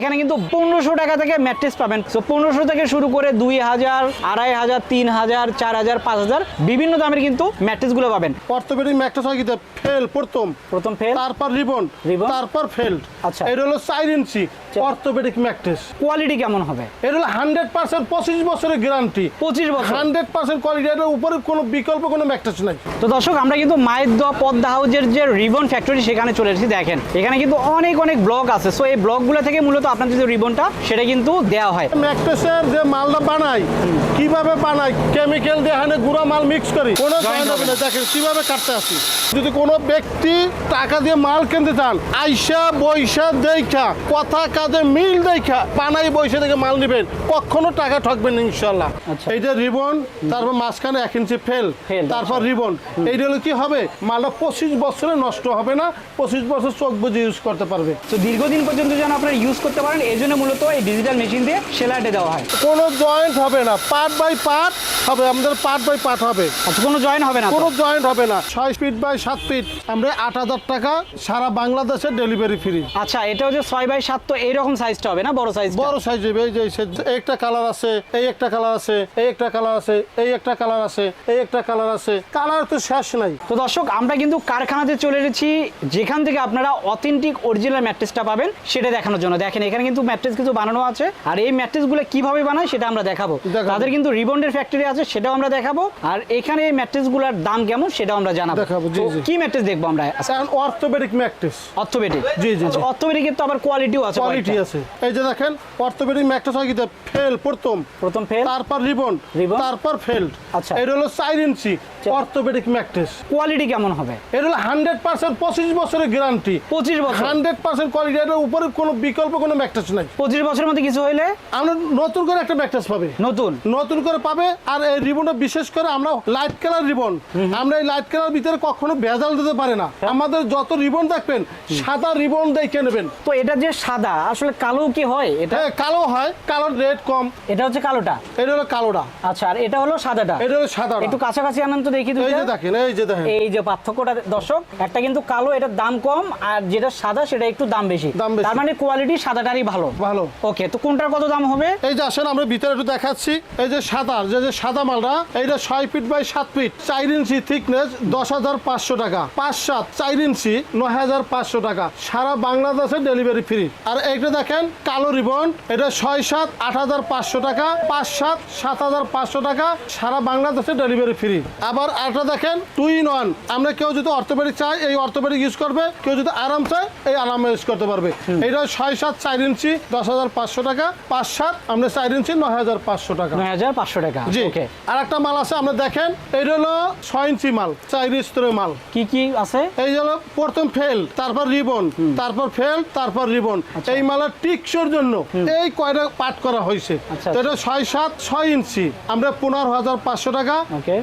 এখানে কিন্তু পনেরোশো টাকা থেকে ম্যাট্রেস পাবেন। তো পনেরোশো থেকে শুরু করে দুই হাজার আড়াই হাজার তিন হাজার চার হাজার পাঁচ হাজার বিভিন্ন দামের কিন্তু ম্যাট্রেসগুলো পাবেন। অর্থোপেডিক ম্যাট্রেস হয় কিন্তু ফেল প্রথম। প্রথম ফেল তারপর রিবন রিবন তারপর ফেল আচ্ছা। এটা হলো চার ইঞ্চি অর্থোপেডিক ম্যাকটেস কোয়ালিটি কেমন হবে? এটা হলো হান্ড্রেড পার্সেন্ট পঁচিশ বছরের গ্যারান্টি পঁচিশ বছর। হান্ড্রেড পার্সেন্ট কোয়ালিটির উপরে কোনো বিকল্প কোনো ম্যাকটেস নাই। তো দর্শক আমরা কিন্তু মায়ের দোয়া পদ্মা হাউজের যে রিবন ফ্যাক্টরি সেখানে চলে এসেছি দেখেন। এখানে কিন্তু অনেক অনেক ব্লগ আছে। সো এই ব্লগগুলো থেকে মূলত আপনাদের যে রিবনটা সেটা কিন্তু দেওয়া হয়। ম্যাকটেসের যে মালটা বানাই কীভাবে বানাই কেমিক্যাল দিয়ে হানে গুঁড়া মাল মিক্স করি কোনো দেখেন কীভাবে কাটতে আসি। যদি কোনো ব্যক্তি টাকা দিয়ে মাল কিনতে চান আইসা বৈশা দেখা কথা কাজে মিল দেখা বানাই বৈশা থেকে মাল নেবেন কখনো টাকা ঠকবেন ইনশাল্লাহ আচ্ছা। এইটা রিবন তারপর মাঝখানে এক ইঞ্চি ফেল তারপর রিবন। এইটা হলো কি হবে? মালটা পঁচিশ বছরে নষ্ট হবে না পঁচিশ বছর চোখ বুঝে ইউজ করতে পারবে। তো দীর্ঘদিন পর্যন্ত যেন আপনারা ইউজ করতে পারেন এই জন্য মূলত এই ডিজিটাল মেশিন দিয়ে সেলাইটে দেওয়া হয়। কোনো জয়েন্ট হবে না পার্ট বাই পার্ট হবে আমাদের পার্ট বাই পার্ট হবে। আচ্ছা কোনো জয়েন্ট হবে না কোনো জয়েন্ট হবে না ছয় ফিট বাই সাত ফিট আমরা আট হাজার টাকা সারা বাংলাদেশে ডেলিভারি ফ্রি আচ্ছা এটা হচ্ছে ছয় বাই সাত তো এইরকম সাইজটা হবে না? বড় সাইজ বড় সাইজ হবে এই যে একটা কালার আছে এই একটা কালার আছে এই একটা কালার আছে এই একটা কালার আছে এই একটা কালার আছে। কালার তো শেষ নাই। তো দর্শক আমরা কিন্তু কারখানাতে চলে এসেছি যেখান থেকে আপনারা অথেন্টিক অরিজিনাল ম্যাট্রেসটা পাবেন সেটা দেখানোর জন্য। দেখেন এখানে কিন্তু ম্যাট্রেস কিছু বানানো আছে আর এই ম্যাট্রেসগুলো কীভাবে বানায় সেটা আমরা দেখাবো। তাদের কিন্তু রিবন্ডের ফ্যাক্টরি আছে সেটাও আমরা দেখাবো। আর এখানে এই ম্যাট্রেসগুলোর দাম কেমন সেটাও আমরা জানাব। দেখাবো। কি ম্যাট্রেস দেখব আমরা? অর্থোপেডিক ম্যাকটেস অর্থোপেডিক জি, জি, জি। অর্থোপেডিকের তো আবার কোয়ালিটিও আছে কোয়ালিটি আছে। এই যে দেখেন অর্থোপেডিক হয় ফেল প্রথম। প্রথম ফেল। তারপর রিবন? তারপর ফেল। আচ্ছা। এটা হলো চার ইঞ্চি। অর্থোপেডিক ম্যাকটেস কোয়ালিটি কেমন হবে? এটা হলো হান্ড্রেড পার্সেন্ট পঁচিশ বছরের গ্যারান্টি পঁচিশ বছর। হান্ড্রেড পার্সেন্ট কোয়ালিটির উপরে কোনো বিকল্প কোনো ম্যাকটেস নাই। পঁচিশ বছরের মধ্যে কিছু হইলে? আমরা নতুন করে একটা ম্যাকটেস পাবে। নতুন? নতুন করে পাবে আর এই রিবনটা বিশেষ করে আমরা লাইট কালার রিবন আমরা এই লাইট কালার ভিতরে কখনো ভেজাল দিতে পারে না। আমাদের যত রিবন দেখবেন সাদা রিবন দেখে নেবেন। তো এটা যে সাদা আসলে কালো কি হয় এটা? হ্যাঁ কালো হয় কালোর রেট কম। এটা হচ্ছে কালোটা? এটা হলো কালোটা। আচ্ছা আর এটা হলো সাদাটা? এটা হলো সাদা একটু কাছাকাছি আনন্দ দেখি এই যে দেখেন এই যে দেখেন। এই যে পার্থক্যটা দর্শক একটা কিন্তু কালো এটার দাম কম আর যেটা সাদা সেটা একটু দাম বেশি। দাম বেশি। তার মানে কোয়ালিটি সাদাটারই ভালো। ভালো। ওকে তো কোনটার কত দাম হবে? এই যে আসেন আমরা ভিতরে একটু দেখাচ্ছি। এই যে সাদা যে যে সাদা মালটা এইটা ছয় ফিট বাই সাত ফিট চার ইঞ্চি থিকনেস দশ হাজার পাঁচশো টাকা। পাঁচ সাত চার ইঞ্চি নয় হাজার পাঁচশো টাকা। সারা বাংলাদেশে ডেলিভারি ফ্রি আর এইটা দেখেন কালো রিবন এটা ছয় সাত আট হাজার পাঁচশো টাকা। পাঁচ সাত সাত হাজার পাঁচশো টাকা। সারা বাংলাদেশে ডেলিভারি ফ্রি আবার আরেকটা দেখেন টু ইন ওয়ান আমরা কেউ যদি অর্থোপেডিক চাই এই অর্থোপেডিক ইউজ করবে। কেউ যদি আরাম চায় এই আরামে ইউজ করতে পারবে। এইটা ছয় সাত চার ইঞ্চি দশ হাজার পাঁচশো টাকা। পাঁচ সাত আমরা চার ইঞ্চি নয় হাজার পাঁচশো টাকা। নয় হাজার পাঁচশো টাকা জি। আর একটা মাল আছে আমরা দেখেন এইটা হলো ছয় ইঞ্চি মাল চার স্তরের মাল। কি কি আছে? এই হলো প্রথম ফেল তারপর রিবন তারপর ফেল তারপর রিবন আচ্ছা। এই মালের টিকসোর জন্য এই কয়টা পাট করা হয়েছে? আচ্ছা, এটা ছয় সাত ছয় ইঞ্চি। আমরা পনেরো হাজার পাঁচশো টাকা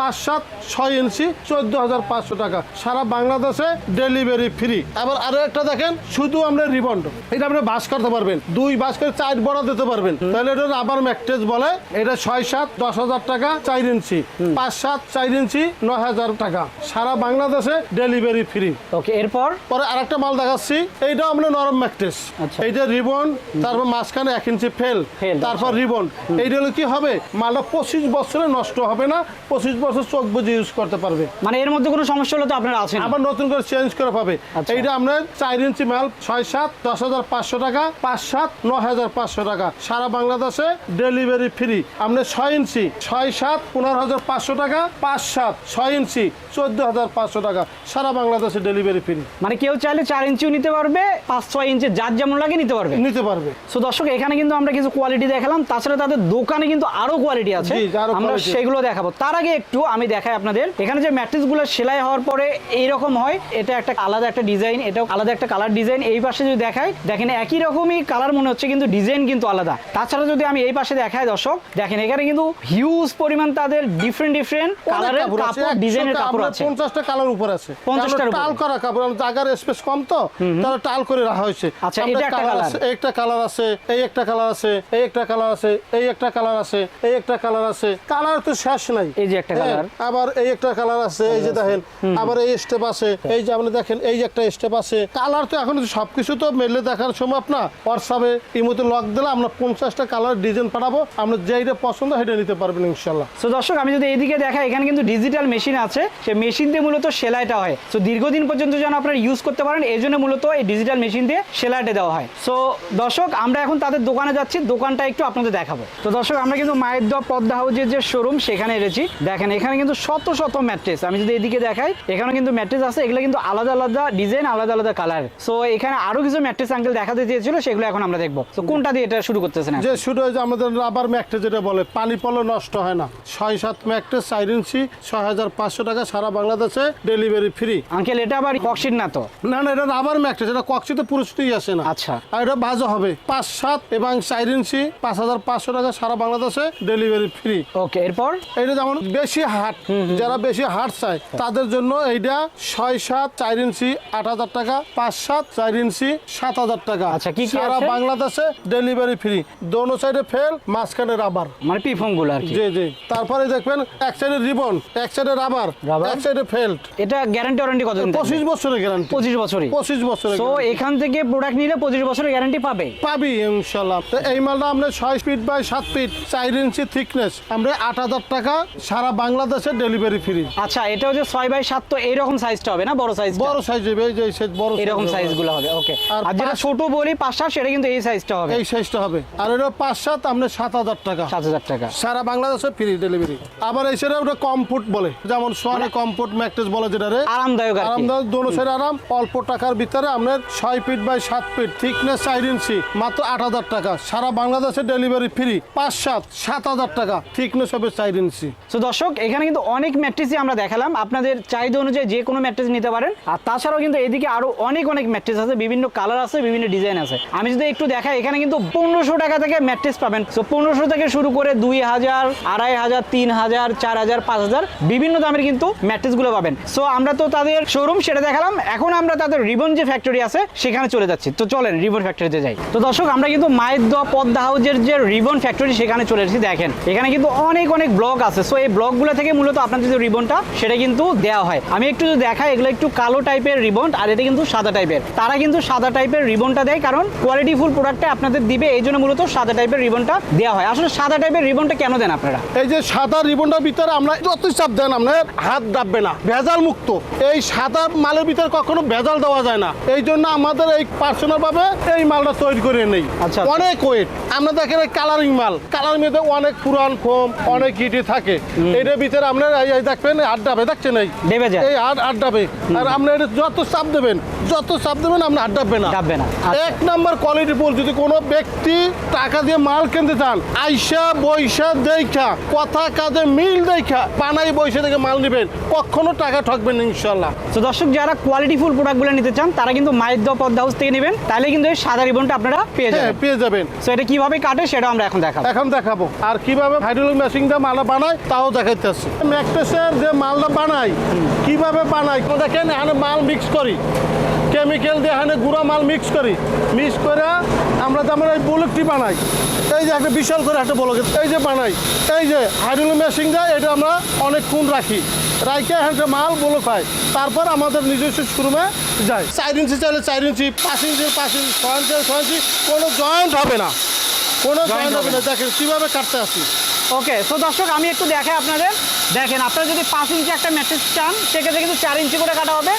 পাঁচ সাত ছয় ইঞ্চি চোদ্দ হাজার পাঁচশো টাকা। সারা বাংলাদেশে ডেলিভারি ফ্রি আবার আরও একটা দেখেন শুধু আমরা রিবন এটা আপনি বাস করতে পারবেন। দুই বাস করে চার বড় দিতে পারবেন। তাহলে এটা আবার ম্যাকটেজ বলে এটা ছয় সাত দশ হাজার টাকা চার ইঞ্চি। পাঁচ সাত চার ইঞ্চি নয় হাজার টাকা। সারা বাংলাদেশে ডেলিভারি ফ্রি ওকে এরপর? পরে আরেকটা মাল দেখাচ্ছি। এইটা আমরা নরম ম্যাকটেস আচ্ছা। এইটা রিবন তারপর মাঝখানে এক ইঞ্চি ফেল ফেল, তারপর আচ্ছা। রিবন এইটা হলে কি হবে? মালটা পঁচিশ বছরে নষ্ট হবে না। পঁচিশ বছর চোখ বুঝে ইউজ করতে পারবে। মানে এর মধ্যে কোনো সমস্যা হলে তো আপনারা আছেন। আবার নতুন করে চেঞ্জ করে পাবে। আচ্ছা। এইটা আমরা চার ইঞ্চি মাল ছয় সাত দশ হাজার পাঁচশো টাকা পাঁচ সাত ন হাজার পাঁচশো টাকা। সারা বাংলাদেশে ডেলিভারি ফ্রি আমরা ছয় ইঞ্চি ছয় সাত পনেরো হাজার পাঁচশো টাকা পাঁচ সাত ছয় ইঞ্চি চোদ্দ হাজার পাঁচশো টাকা। সারা বাংলাদেশে ডেলিভারি ফ্রি মানে কেউ চাইলে চার ইঞ্চিও নিতে পারবে পাঁচ ছয় ইঞ্চি যার যেমন লাগে নিতে পারবে। নিতে পারবে। সো দর্শক এখানে কিন্তু আমরা কিছু কোয়ালিটি দেখালাম। তাছাড়া তাদের দোকানে কিন্তু আরও কোয়ালিটি আছে। আমরা সেগুলো দেখাবো। তার আগে একটু আমি দেখাই আপনাদের। এখানে যে ম্যাট্রিক্সগুলো সেলাই হওয়ার পরে এইরকম হয় এটা একটা আলাদা একটা ডিজাইন এটাও আলাদা একটা কালার ডিজাইন। এই পাশে যদি দেখাই দেখেন একই রকমই কালার মনে হচ্ছে কিন্তু ডিজাইন কিন্তু আলাদা। তাছাড়া যদি আমি এই পাশে দেখাই দর্শক দেখেন এখানে কিন্তু হিউজ পরিমাণ তাদের ডিফারেন্ট ডিফারেন্ট কালারের কাপড় ডিজাইনের কাপড় আছে। পঞ্চাশটা কালার উপর আছে। 50 টার কারণ টাল করা কাপড় জায়গার স্পেস কম তো তারা টাল করে রাখা হয়েছে। আচ্ছা, এটা একটা colour। আছে, একটা কালার আছে এই একটা কালার আছে এই একটা কালার আছে এই একটা কালার আছে এই একটা কালার আছে। কালার তো শেষ নাই। এই যে একটা কালার আবার এই একটা কালার আছে এই যে দেখেন আবার এই স্টেপ আছে এই যে আপনি দেখেন এই যে একটা স্টেপ আছে। কালার তো এখন সবকিছু তো মেলে দেখার সম্ভব না। হোয়াটসঅ্যাপে ইমোতে লক দিলে আমরা পঞ্চাশটা কালার ডিজাইন পাঠাবো আমরা যেইটা পছন্দ সেটা নিতে পারবেন ইনশাল্লাহ তো দর্শক আমি যদি এইদিকে দেখাই এখানে কিন্তু ডিজিটাল মেশিন আছে। সে মেশিন দিয়ে মূলত সেলাইটা হয়। তো দীর্ঘদিন পর্যন্ত যেন আপনারা ইউজ করতে পারেন এই জন্য মূলত এই ডিজিটাল মেশিন দিয়ে সেলাইটা দেওয়া হয়। সো দর্শক আমরা এখন তাদের দোকানে যাচ্ছি দোকানটা একটু আপনাদের দেখাবো। তো দর্শক আমরা কিন্তু মায়ের দোয়া পদ্মা হাউজের যে শোরুম সেখানে এসেছি। দেখেন এখানে কিন্তু শত শত ম্যাট্রেস। আমি যদি এদিকে দেখাই এখানে কিন্তু ম্যাট্রেস আছে এগুলো কিন্তু আলাদা আলাদা ডিজাইন আলাদা আলাদা কালার। সো এখানে আরও কিছু ম্যাট্রেস আঙ্কেল দেখাতে চেয়েছিল সেগুলো এখন আমরা দেখব। তো কোনটা দিয়ে এটা শুরু করতেছেন যে শুরু হয়েছে আমাদের রাবার ম্যাকটে যেটা বলে পানি পলো নষ্ট হয় না। ছয় সাত ম্যাকটে চার ইঞ্চি ছয় হাজার পাঁচশো টাকা সারা বাংলাদেশে ডেলিভারি ফ্রি আঙ্কেল এটা আবার কক্সিট না তো? না না এটা রাবার ম্যাকটে যেটা কক্সিতে পুরুষতেই আসে না। আচ্ছা। আর এটা ভাজা হবে পাঁচ সাত এবং চার ইঞ্চি পাঁচ হাজার পাঁচশো টাকা সারা বাংলাদেশে ডেলিভারি ফ্রি ওকে এরপর? এটা যেমন বেশি হাট যারা বেশি হাট চায় তাদের জন্য এইটা ছয় সাত চার ইঞ্চি আট হাজার টাকা পাঁচ সাত চার ইঞ্চি সাত হাজার টাকা। আচ্ছা, কি সারা বাংলাদেশে ডেলিভারি ফ্রি দোনো সাইডে ফেল মাঝখানে রাবার মানে পিফংগুলো আর কি? জি জি। তারপরে দেখবেন এক সাইডে রিবন এক সাইডে রাবার? এক সাইডে ফেল্ট এটা গ্যারান্টি ওয়ারেন্টি কতদিন পঁচিশ বছরের গ্যারান্টি পঁচিশ বছরই। পঁচিশ বছরের তো এখান থেকে প্রোডাক্ট নিলে পঁচিশ বছরের গ্যারান্টি পাবে? পাবি ইনশাল্লাহ তো এই মালটা আমরা ছয় ফিট বাই সাত ফিট চার ইঞ্চি থিকনেস আমরা আট হাজার টাকা সারা বাংলাদেশে ডেলিভারি ফ্রি আচ্ছা এটা হচ্ছে ছয় বাই সাত তো এইরকম সাইজটা হবে না? বড় সাইজ বড় সাইজ হবে এই যে এই size বড় এরকম হবে। সাইজগুলো হবে ওকে আর যেটা ছোট বলি পাঁচ সাত সেটা কিন্তু এই সাইজটা হবে। এই সাইজটা হবে। আর এটা পাঁচ সাত আমরা সাত হাজার টাকা। সাত হাজার টাকা। সারা বাংলাদেশে ফ্রি ডেলিভারি আবার এই সাইডে ওটা কমফোর্ট বলে। যেমন সোয়ানে কমফোর্ট ম্যাট্রেস বলে যেটা রে। আরামদায়ক আর আরামদায়ক দোনো সাইড আরাম অল্প টাকার ভিতরে আমরা ছয় ফিট বাই সাত ফিট থিকনেস চার ইঞ্চি মাত্র আট হাজার টাকা। সারা বাংলাদেশে ডেলিভারি ফ্রি পাঁচ সাত সাত হাজার টাকা থিকনেস হবে চার ইঞ্চি। তো দর্শক এখানে কিন্তু অনেক ম্যাট্রেসই আমরা দেখালাম। আপনাদের চাহিদা অনুযায়ী যে কোনো ম্যাট্রেস নিতে পারেন। আর তাছাড়াও কিন্তু এদিকে আরও অনেক অনেক ম্যাট্রেস আছে, বিভিন্ন কালার আছে, বিভিন্ন ডিজাইন আছে। আমি যদি একটু দেখাই, এখানে কিন্তু পনেরোশো টাকা থেকে ম্যাট্রেস পাবেন। তো পনেরোশো থেকে শুরু করে দুই হাজার, আড়াই হাজার, তিন হাজার, চার হাজার, পাঁচ হাজার বিভিন্ন দামের কিন্তু ম্যাট্রেসগুলো পাবেন। সো আমরা তো তাদের শোরুম সেটা দেখালাম। এখন আমরা তাদের রিবন যে ফ্যাক্টরি আছে, সেখানে চলে যাচ্ছি। তো চলেন, রিবন ফ্যাক্টরিতে যাই। তো দর্শক, আমরা কিন্তু মায়ের দোয়া পদ্মা হাউজের যে রিবন ফ্যাক্টরি সেখানে চলে এসেছি। দেখেন, এখানে কিন্তু অনেক অনেক ব্লক আছে। সো এই ব্লকগুলো থেকে মূলত আপনাদের যে রিবনটা সেটা কিন্তু দেওয়া হয়। আমি একটু যদি দেখাই এগুলো একটু কালো টাইপের রিবন আর এটা কিন্তু সাদা টাইপের। তারা কিন্তু সাদা টাইপের রিবনটা দেয় কারণ কোয়ালিটি ফুল প্রোডাক্টটা আপনাদের দিবে এই জন্য মূলত সাদা টাইপের রিবনটা দেওয়া হয়। আসলে সাদা টাইপের রিবনটা কেন দেন আপনারা? এই যে সাদা রিবনটার ভিতরে আমরা যত চাপ দেন আপনার হাত ডাববে না ভেজাল মুক্ত। এই সাদা মালের ভিতরে কখনো ভেজাল দেওয়া যায় না। এই জন্য আমাদের এই পার্সোনাল ভাবে এই মালটা তৈরি করে নেই। আচ্ছা। অনেক ওয়েট আমরা দেখেন কালারিং মাল। কালার মধ্যে অনেক পুরান ফোম অনেক ইটি থাকে। এটার ভিতরে আপনার এই দেখবেন ডাবে দেখছেন এই? দেবে যায় এই ডাবে আর এটা যত চাপ দেবেন যত চাপ দেবেন ডাববে না। ডাববে না। আচ্ছা। এক নাম্বার কোয়ালিটি ফুল যদি কোনো ব্যক্তি টাকা দিয়ে মাল কিনতে চান আইসা বৈশা দেখা কথা কাজে মিল দেখা বৈশা থেকে মাল নেবেন কখনো টাকা ঠকবেন না ইনশাল্লাহ তো দর্শক যারা কোয়ালিটি ফুল প্রোডাক্টগুলো নিতে চান তারা কিন্তু মায়ের পদ্মা হাউস থেকে নেবেন তাহলে কিন্তু এই সাদা রিবনটা আপনারা পেয়ে হ্যাঁ যাবেন। পেয়ে যাবেন। সো এটা কীভাবে কাটে সেটা আমরা এখন দেখাবো। এখন দেখাবো। আর কীভাবে হাইড্রোলিক মেশিনটা মালটা বানায় তাও দেখাইতেছি ম্যাকটেসের যে মালটা বানাই। কীভাবে বানাই? দেখেন এখানে মাল মিক্স করি। কেমিক্যাল দিয়ে এখানে গুঁড়া মাল মিক্স করি। মিক্স করে আমরা যেমন এই বুলেটটি বানাই। এই যে একটা বিশাল করে একটা বলক এই যে বানাই। এই যে হাইড্রোলিক মেশিন দেয় এটা আমরা অনেকক্ষণ রাখি। রাইকে এখানে মাল বলক হয়। তারপর আমাদের নিজস্ব শোরুমে যায়। চার ইঞ্চি চাইলে চার ইঞ্চি পাঁচ ইঞ্চি পাঁচ ইঞ্চি ছয় ইঞ্চি ছয় ইঞ্চি কোনো জয়েন্ট হবে না। কোনো জয়েন্ট হবে না। দেখেন কীভাবে কাটতে আসি। ওকে তো দর্শক আমি একটু দেখাই আপনাদের। দেখেন আপনারা যদি পাঁচ ইঞ্চি একটা ম্যাট্রেস চান সেক্ষেত্রে কিন্তু চার ইঞ্চি করে কাটা হবে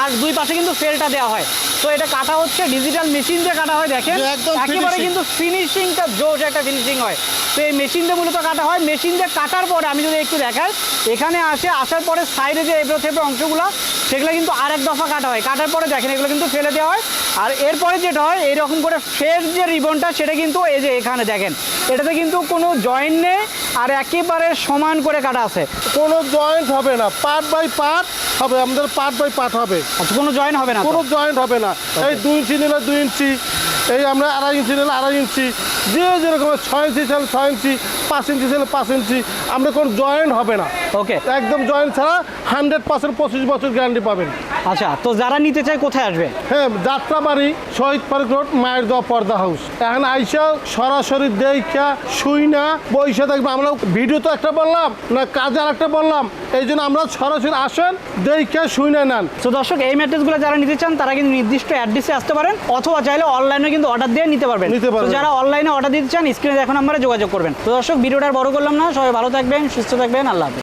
আর দুই পাশে কিন্তু ফেলটা দেওয়া হয়। তো এটা কাটা হচ্ছে ডিজিটাল মেশিন দিয়ে কাটা হয় দেখেন। একেবারে কিন্তু ফিনিশিংটা জোশ একটা ফিনিশিং হয়। তো এই মেশিন দিয়ে মূলত কাটা হয়। মেশিন দিয়ে কাটার পরে আমি যদি একটু দেখাই এখানে আসে আসার পরে সাইডে যে এবড়ো থেবড়ো অংশগুলো সেগুলো কিন্তু আরেক দফা কাটা হয়। কাটার পরে দেখেন এগুলো কিন্তু ফেলে দেওয়া হয়। আর এরপরে যেটা হয় এইরকম করে ফের যে রিবনটা সেটা কিন্তু এই যে এখানে দেখেন এটাতে কিন্তু কোনো জয়েন্ট নেই আর একেবারে সমান করে কাটা আছে। কোনো জয়েন্ট হবে না পার্ট বাই পার্ট হবে আমাদের পার্ট বাই পার্ট হবে। আচ্ছা কোনো জয়েন্ট হবে না কোনো জয়েন্ট হবে না। এই দুই ইঞ্চি নিলে দুই ইঞ্চি এই আমরা আড়াই ইঞ্চি নিলে আড়াই ইঞ্চি যে যেরকম ছয় ইঞ্চি ছেলে ছয় ইঞ্চি পাঁচ ইঞ্চি ছেলে পাঁচ ইঞ্চি আমরা কোনো জয়েন্ট হবে না। ওকে একদম জয়েন্ট ছাড়া হান্ড্রেড পার্সেন্ট পঁচিশ বছর গ্যারান্টি পাবেন। আচ্ছা তো যারা নিতে চায় কোথায় আসবে? হ্যাঁ যাত্রাবাড়ি শহীদ পার্ক রোড মায়ের দোয়া পর্দা হাউস। এখন আইসা সরাসরি দেখা শুই না বইসা দেখব। আমরা ভিডিও তো একটা বললাম না কাজ আর একটা বললাম। এই জন্য আমরা সরাসরি আসেন দেখা শুই না নেন। তো দর্শক এই ম্যাট্রেসগুলো যারা নিতে চান তারা কিন্তু নির্দিষ্ট অ্যাড্রেসে আসতে পারেন অথবা চাইলে অনলাইনে কিন্তু অর্ডার দিয়ে নিতে পারবেন। নিতে পারবেন। যারা অনলাইনে অর্ডার দিতে চান স্ক্রিনে দেখো নাম্বারে যোগাযোগ করবেন। তো দর্শক ভিডিওটা বড় করলাম না সবাই ভালো থাকবেন সুস্থ থাকবেন আল্লাহ হাফেজ।